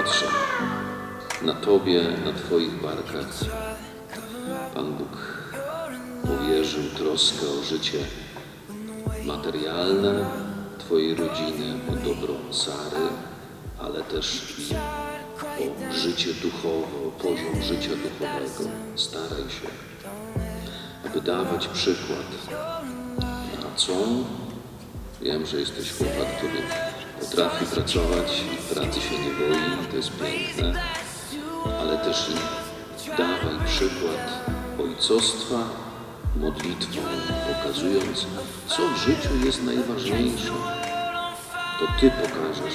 Piotrze, na Tobie, na Twoich barkach Pan Bóg powierzył troskę o życie materialne Twojej rodziny, o dobro Sary, ale też i o życie duchowe, o poziom życia duchowego. Staraj się, aby dawać przykład na co Wiem, że jesteś chłopak, który potrafi pracować i pracy się nie boi, to jest piękne, ale też dawaj przykład ojcostwa modlitwą, pokazując, co w życiu jest najważniejsze. To Ty pokażesz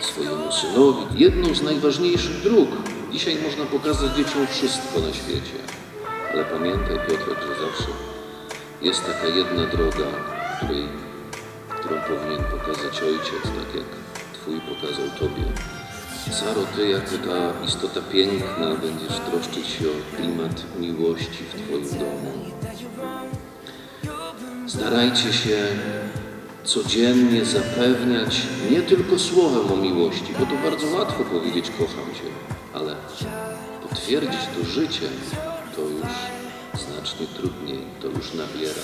swojemu synowi jedną z najważniejszych dróg. Dzisiaj można pokazać dzieciom wszystko na świecie, ale pamiętaj, Piotrek, że zawsze jest taka jedna droga, której którą powinien pokazać ojciec, tak jak Twój pokazał Tobie. Saro, Ty jako ta istota piękna będziesz troszczyć się o klimat miłości w Twoim domu. Starajcie się codziennie zapewniać nie tylko słowem o miłości, bo to bardzo łatwo powiedzieć kocham Cię, ale potwierdzić to życiem to już znacznie trudniej, to już nabiera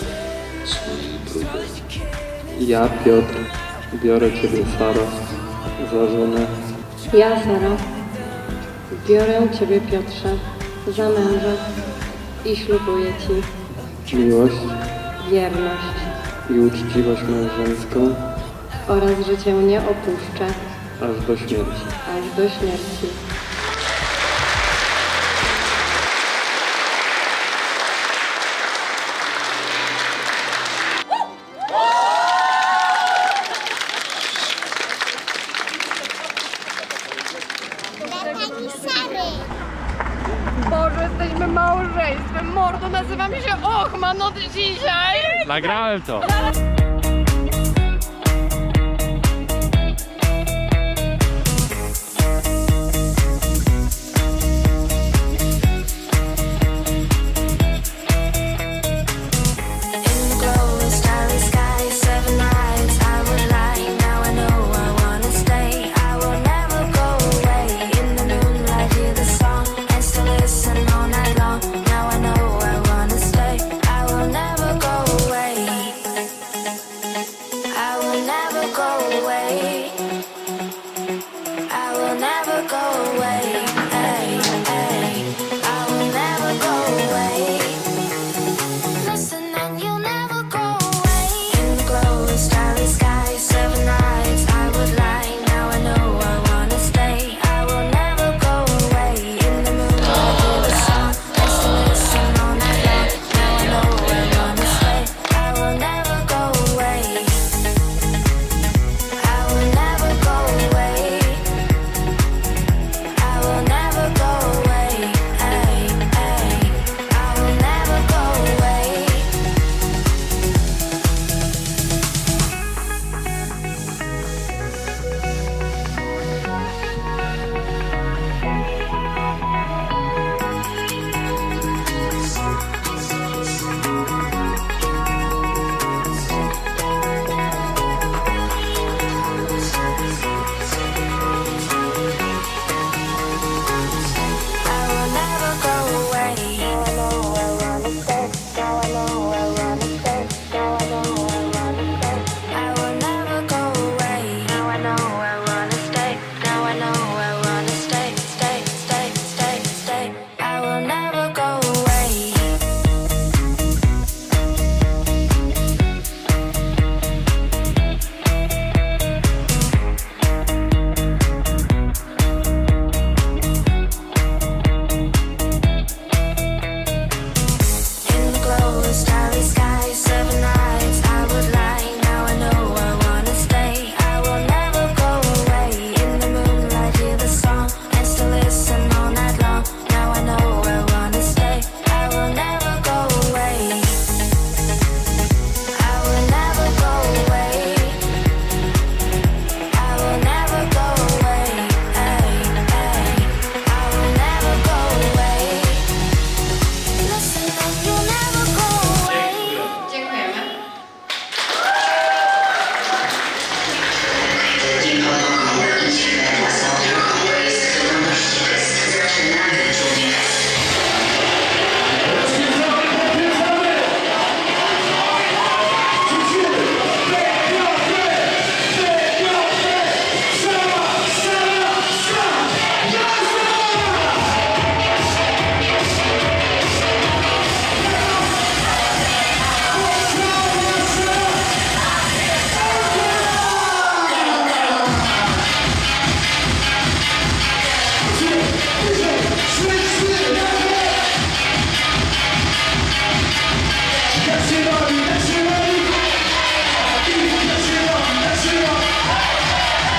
swojej próby. Ja, Piotr, biorę Ciebie, Saro, za żonę Ja, Sara, biorę Ciebie, Piotrze, za męża i ślubuję Ci miłość wierność i uczciwość mężeńską oraz że Cię nie opuszczę aż do śmierci. aż do śmierci. Nazywam się Ochman od dzisiaj. Nagrałem to.